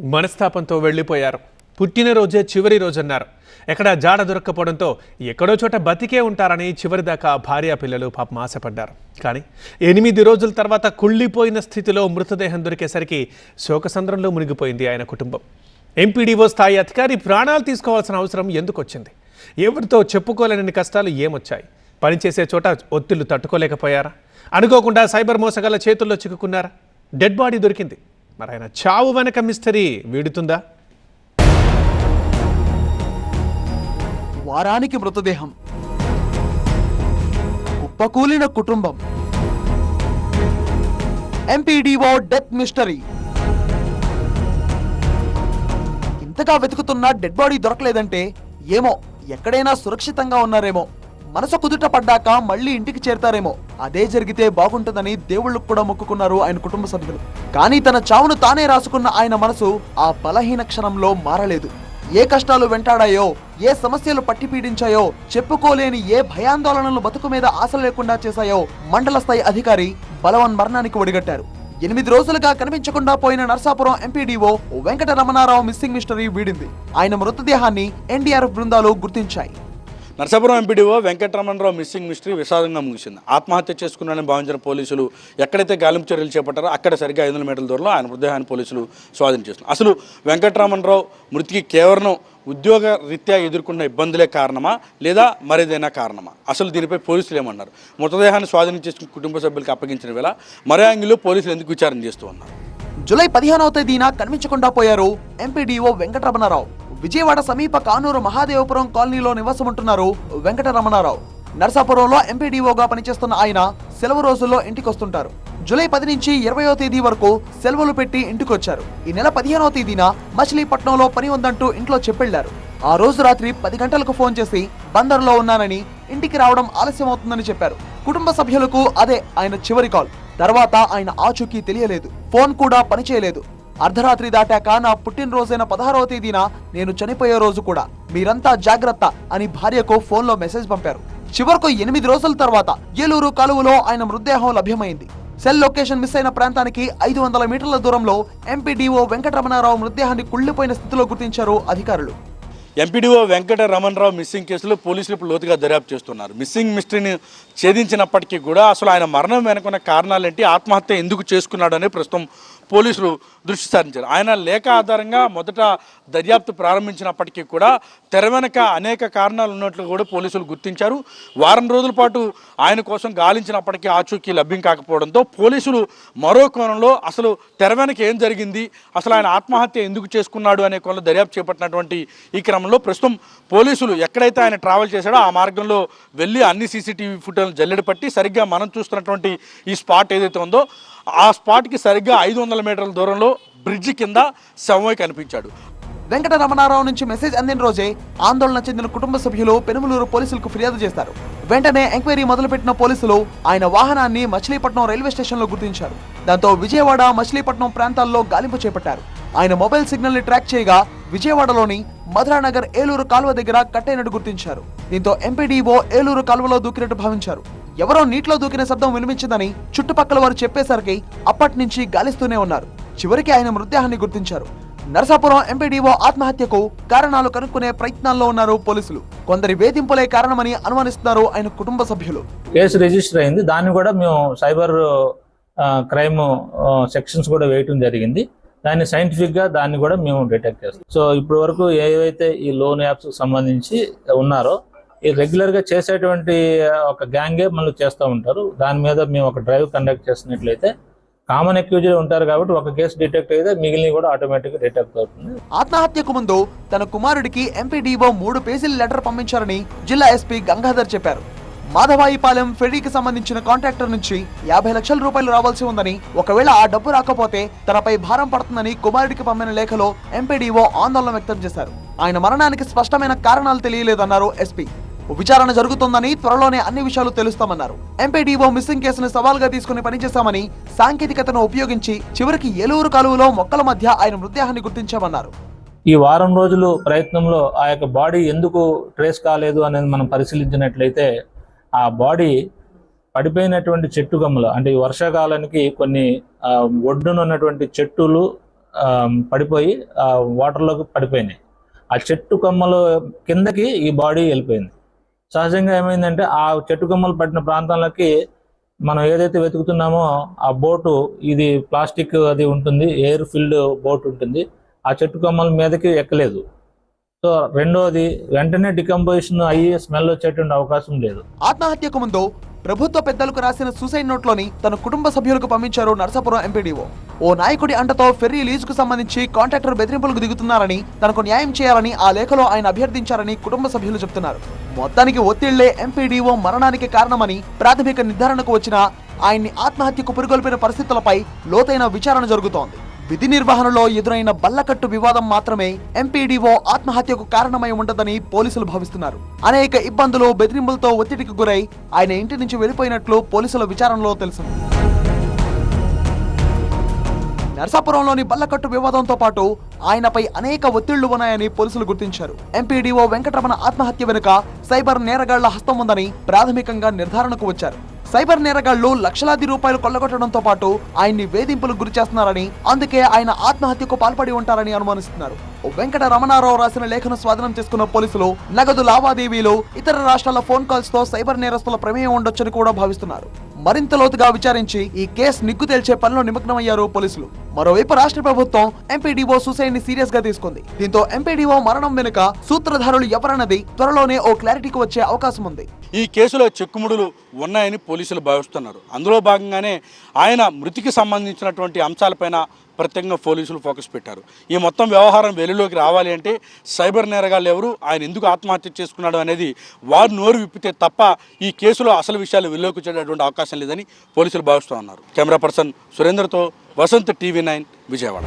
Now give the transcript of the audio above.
మనస్తాపంతో వెళ్ళిపోయారు. పుట్టినరోజే చివరి రోజన్నారు. ఎక్కడ జాడ దొరక్కపోవడంతో ఎక్కడో చోట బతికే ఉంటారని చివరిదాకా భార్య పిల్లలు పాపం ఆశపడ్డారు. కానీ ఎనిమిది రోజుల తర్వాత కుళ్ళిపోయిన స్థితిలో మృతదేహం దొరికేసరికి శోకసంద్రంలో మునిగిపోయింది ఆయన కుటుంబం. ఎంపీడీఓ స్థాయి అధికారి ప్రాణాలు తీసుకోవాల్సిన అవసరం ఎందుకు వచ్చింది ఎవరితో చెప్పుకోలేని కష్టాలు ఏమొచ్చాయి? పనిచేసే చోట ఒత్తిళ్ళు తట్టుకోలేకపోయారా? అనుకోకుండా సైబర్ మోసగాళ్ళ చేతుల్లో చిక్కుకున్నారా? డెడ్ బాడీ దొరికింది. మరి ఆయన చావు వెనక మిస్టరీ వీడుతుందా? వారానికి మృతదేహం. కుప్పకూలిన కుటుంబం. MPDO death mystery. ఇంతగా వెతుకుతున్న డెడ్ బాడీ దొరకలేదంటే ఏమో ఎక్కడైనా సురక్షితంగా ఉన్నారేమో. మనసు కుదుట పడ్డాక మళ్ళీ ఇంటికి చేరతారేమో. అదే జరిగితే బాగుంటుందని దేవుళ్ళకు కూడా మొక్కుకున్నారు ఆయన కుటుంబ సభ్యులు. కానీ తన చావును తానే రాసుకున్న ఆయన మనసు ఆ బలహీన క్షణంలో మారలేదు. ఏ కష్టాలు వెంటాడాయో ఏ సమస్యలు పట్టి పీడించాయో చెప్పుకోలేని ఏ భయాందోళనలు బతుకు మీద ఆశ లేకుండా చేశాయో మండల స్థాయి అధికారి బలవన్ మరణానికి ఒడిగట్టారు. ఎనిమిది రోజులుగా కనిపించకుండా పోయిన Narsapuram MPDO Venkata Ramanarao missing mystery వీడింది. ఆయన మృతదేహాన్ని ఎన్డీఆర్ఎఫ్ బృందాలు గుర్తించాయి. Narasapuram MPDO Venkataramanarao missing mystery విషాదంగా ముగిసింది. ఆత్మహత్య చేసుకున్నారని భావించిన పోలీసులు ఎక్కడైతే గాలింపు చర్యలు చేపట్టారో అక్కడ సరిగ్గా ఐదు వందల మీటర్ల దూరంలో ఆయన మృతదేహాన్ని పోలీసులు స్వాధీనం చేస్తున్నారు అసలు వెంకటరమణరావు మృతికి కేవలం ఉద్యోగ రీత్యా ఎదుర్కొన్న ఇబ్బందులే కారణమా? లేదా మరేదైనా కారణమా? అసలు దీనిపై పోలీసులు ఏమన్నారు? మృతదేహాన్ని స్వాధీనం చేసుకున్న కుటుంబ సభ్యులకు అప్పగించిన వేళ మరే యాంగిల్లో పోలీసులు ఎందుకు విచారణ చేస్తూ ఉన్నారు? జూలై పదిహేనవ తేదీన కనిపించకుండా పోయారు ఎంపీడీఓ వెంకటరమణరావు. విజయవాడ సమీప కానూరు మహాదేవపురం కాలనీలో నివాసముంటున్నారు వెంకటరమణారావు. నర్సాపురంలో ఎంపీడీఓగా పనిచేస్తున్న ఆయన సెలవు రోజుల్లో ఇంటికొస్తుంటారు. జూలై పది నుంచి ఇరవయో తేదీ వరకు సెలవులు పెట్టి ఇంటికొచ్చారు. ఈ నెల పదిహేనవ తేదీన మచిలీపట్నంలో పని ఉందంటూ ఇంట్లో చెప్పెళ్ళారు ఆ రోజు రాత్రి పది గంటలకు ఫోన్ చేసి బందర్లో ఉన్నానని ఇంటికి రావడం ఆలస్యమవుతుందని చెప్పారు. కుటుంబ సభ్యులకు అదే ఆయన చివరి కాల్. తర్వాత ఆయన ఆచూకీ తెలియలేదు. ఫోన్ కూడా పనిచేయలేదు. అర్ధరాత్రి దాటాక నా పుట్టినరోజైన పదహారవ తేదీన నేను చనిపోయే రోజు కూడా. మీరంతా జాగ్రత్త అని భార్యకు ఫోన్లో మెసేజ్ పంపారు. చివరకు ఎనిమిది రోజుల తర్వాత ఏలూరు కాలువలో ఆయన మృతదేహం లభ్యమైంది. సెల్ లొకేషన్ మిస్ అయిన ప్రాంతానికి ఐదు వందల మీటర్ల దూరంలో ఎంపీడీఓ వెంకటరమణారావు మృతదేహాన్ని కుళ్ళిపోయిన స్థితిలో గుర్తించారు అధికారులు. ఎంపీడీఓ వెంకట రమణరావు మిస్సింగ్ కేసులో పోలీసులు ఇప్పుడు లోతుగా దర్యాప్తు చేస్తున్నారు. మిస్సింగ్ మిస్టరీని ఛేదించినప్పటికీ కూడా అసలు ఆయన మరణం వెనుకున్న కారణాలేంటి? ఆత్మహత్య ఎందుకు చేసుకున్నాడు అనే ప్రస్తుతం పోలీసులు దృష్టి సారించారు. ఆయన లేఖ ఆధారంగా మొదట దర్యాప్తు ప్రారంభించినప్పటికీ కూడా తెర వెనక అనేక కారణాలు ఉన్నట్లు కూడా పోలీసులు గుర్తించారు. వారం రోజుల పాటు ఆయన కోసం గాలించినప్పటికీ ఆచూకీ లభ్యం కాకపోవడంతో పోలీసులు మరో కోణంలో అసలు తెర వెనక ఏం జరిగింది? అసలు ఆయన ఆత్మహత్య ఎందుకు చేసుకున్నాడు అనే కోణంలో దర్యాప్తు చేపట్టినటువంటి ఈ క్రమంలో ప్రస్తుతం పోలీసులు ఎక్కడైతే ఆయన ట్రావెల్ చేశాడో ఆ మార్గంలో వెళ్ళి అన్ని సీసీటీవీ ఫుటేజ్ జల్లెడ పట్టి సరిగ్గా మనం చూస్తున్నటువంటి ఈ స్పాట్ ఏదైతే ఉందో ఆ స్పాట్కి సరిగ్గా ఐదు వందల మీటర్ల దూరంలో బ్రిడ్జి కింద శవమై కనిపించాడు. వెంకట రమణారావు నుంచి మెసేజ్ అందిన రోజే ఆందోళన చెందిన కుటుంబ సభ్యులు పెనుమలూరు పోలీసులకు ఫిర్యాదు చేస్తారు వెంటనే ఎంక్వైరీ మొదలుపెట్టిన పోలీసులు ఆయన వాహనాన్ని మచిలీపట్నం రైల్వే స్టేషన్లో గుర్తించారు. దాంతో విజయవాడ మచిలీపట్నం ప్రాంతాల్లో గాలింపు చేపట్టారు. ఆయన మొబైల్ సిగ్నల్ని ట్రాక్ చేయగా విజయవాడలోని మధురానగర్ ఏలూరు కాలువ దగ్గర కట్టైనట్టు గుర్తించారు. దీంతో ఎంపీడీఓ ఏలూరు కాలువలో దూకినట్టు భావించారు. ఎవరో నీటిలో దూకిన శబ్దం వినిపించిందని చుట్టుపక్కల వారు చెప్పేసరికి అప్పటి నుంచి గాలిస్తూనే ఉన్నారు. చివరికి ఆయన మృతదేహాన్ని గుర్తించారు. నరసాపురం ఎంపీడీఓ ఆత్మహత్యకు కారణాలు కనుక్కునే ప్రయత్నాల్లో ఉన్నారు పోలీసులు. కొందరి వేధింపులే కారణమని అనుమానిస్తున్నారు ఆయన కుటుంబ సభ్యులు. కేసు రిజిస్టర్ అయింది. దాన్ని కూడా మేము సైబర్ క్రైమ్ సెక్షన్స్ కూడా వేయటం జరిగింది. దాన్ని సైంటిఫిక్గా దాన్ని కూడా మేము డిటెక్ట్ చేస్తాం. సో ఇప్పటి వరకు ఏవైతే ఈ లోన్ యాప్స్ సంబంధించి ఉన్నారో ఈ రెగ్యులర్గా చేసేటువంటి ఒక గ్యాంగే మనల్ని చేస్తూ ఉంటారు. దాని మీద మేము ఒక డ్రైవ్ కండక్ట్ చేసినట్లయితే కామన్ అక్యూజర్ ఉంటారు కాబట్టి ఒక కేసు డిటెక్ట్ అయితే మిగిలిన కూడా ఆటోమేటిక్గా డిటెక్ట్ అవుతుంది. ఆత్మహత్యకు ముందు తన కుమారుడికి ఎంపీడీఓ మూడు పేజీల లెటర్ పంపించారని జిల్లా ఎస్పీ గంగాధర్ చెప్పారు. మాధవాయిపాలెం ఫెరీకి సంబంధించిన కాంట్రాక్టర్ నుంచి యాభై లక్షల రూపాయలు రావాల్సి ఉందని ఒకవేళ ఆ డబ్బు రాకపోతే తనపై భారం పడుతుందని కుమారుడికి పంపిన లేఖలో ఎంపీడీఓ ఆందోళన వ్యక్తం చేశారు. ఆయన మరణానికి స్పష్టమైన కారణాలు తెలియలేదన్నారు ఎస్పీ విచారణ జరుగుతుందని త్వరలోనే అన్ని విషయాలు తెలుస్తామన్నారు. ఎంపీడీఓ మిస్సింగ్ కేసును సవాల్గా తీసుకుని పనిచేస్తామని సాంకేతికతను ఉపయోగించి చివరికి ఏలూరు కాలువలో మొక్కల మధ్య ఆయన మృతదేహాన్ని గుర్తించామన్నారు. ఈ వారం రోజులు ప్రయత్నంలో ఆ యొక్క బాడీ ఎందుకు ట్రేస్ కాలేదు అనేది మనం పరిశీలించినట్లయితే ఆ బాడీ పడిపోయినటువంటి చెట్టు గమ్మలు అంటే ఈ వర్షాకాలానికి కొన్ని ఒడ్డున ఉన్నటువంటి చెట్టులు పడిపోయి వాటర్లోకి పడిపోయినాయి. ఆ చెట్టు కొమ్మలు కిందకి ఈ బాడీ వెళ్ళిపోయింది. సహజంగా ఏమైందంటే ఆ చెట్టు కొమ్మలు పడిన ప్రాంతాలకి మనం ఏదైతే వెతుకుతున్నామో ఆ బోటు ఇది ప్లాస్టిక్ అది ఉంటుంది ఎయిర్ ఫిల్డ్ బోట్ ఉంటుంది ఆ చెట్టు కొమ్మల మీదకి ఎక్కలేదు. సో రెండోది వెంటనే డికంపోజిషన్ అయ్యి స్మెల్ వచ్చేటువంటి అవకాశం లేదు. ఆత్మహత్యకు ముందు ప్రభుత్వ పెద్దలకు రాసిన సూసైడ్ నోట్లోని తన కుటుంబ సభ్యులకు పంపించారు నరసాపురం ఎంపీడీఓ. ఓ నాయకుడి అంటతో ఫెర్రీ లీజుకు సంబంధించి కాంట్రాక్టర్ బెదిరింపులకు దిగుతున్నారని తనకు న్యాయం చేయాలని ఆ లేఖలో ఆయన అభ్యర్థించారని కుటుంబ సభ్యులు చెప్తున్నారు. మొత్తానికి ఒత్తిళ్ళే ఎంపీడీఓ మరణానికి కారణమని ప్రాథమిక నిర్ధారణకు వచ్చిన ఆయన్ని ఆత్మహత్యకు పురిగొల్పిన పరిస్థితులపై లోతైన విచారణ జరుగుతోంది. విధి నిర్వహణలో ఎదురైన బల్లకట్టు వివాదం మాత్రమే ఎంపీడీఓ ఆత్మహత్యకు కారణమై ఉండదని పోలీసులు భావిస్తున్నారు. అనేక ఇబ్బందులు బెదిరింపులతో ఒత్తిడికి గురై ఆయన ఇంటి నుంచి వెళ్ళిపోయినట్లు పోలీసుల విచారణలో తెలిసింది నర్సాపురంలోని బల్లకట్టు వివాదంతో పాటు ఆయనపై అనేక ఒత్తిళ్ళు ఉన్నాయని పోలీసులు గుర్తించారు. ఎంపీడీఓ వెంకటరమణ ఆత్మహత్య వెనుక సైబర్ నేరగాళ్ళ హస్తం ఉందని ప్రాథమికంగా నిర్ధారణకు వచ్చారు. సైబర్ నేరగాళ్ళు లక్షలాది రూపాయలు కొల్లగొట్టడంతో పాటు ఆయన్ని వేధింపులకు గురి చేస్తున్నారని అందుకే ఆయన ఆత్మహత్యకు పాల్పడి ఉంటారని అనుమానిస్తున్నారు. వెంకట రమణారావు రాసిన లేఖను స్వాధీనం చేసుకున్న పోలీసులు నగదు లావాదేవీలు ఇతర రాష్ట్రాల ఫోన్ కాల్స్తో సైబర్ నేరస్తుల ప్రమేయం ఉండొచ్చని కూడా భావిస్తున్నారు. మరింత లోతుగా విచారించి ఈ కేసు నిగ్గు తేల్చే పనిలో నిమగ్నమయ్యారు పోలీసులు. మరోవైపు రాష్ట్ర ప్రభుత్వం ఎంపీడీఓ సూసైడ్ని సీరియస్గా తీసుకుంది. దీంతో ఎంపీడీఓ మరణం వెనుక సూత్రధారులు ఎవరన్నది త్వరలోనే ఓ క్లారిటీకి వచ్చే అవకాశం ఉంది. ఈ కేసులో చెక్కుముడులు ఉన్నాయని పోలీసులు భావిస్తున్నారు. అందులో భాగంగానే ఆయన మృతికి సంబంధించినటువంటి అంశాలపైన ప్రత్యేకంగా పోలీసులు ఫోకస్ పెట్టారు. ఈ మొత్తం వ్యవహారం వెలుగులోకి రావాలి అంటే సైబర్ నేరగాళ్ళు ఎవరు? ఆయన ఎందుకు ఆత్మహత్య చేసుకున్నాడు అనేది వారు నోరు విప్పితే తప్ప ఈ కేసులో అసలు విషయాలు వెలుగులోకి వచ్చేటటువంటి అవకాశం లేదని పోలీసులు భావిస్తూ ఉన్నారు. కెమెరా పర్సన్ సురేందర్తో వసంత్ టీవీ నైన్ విజయవాడ.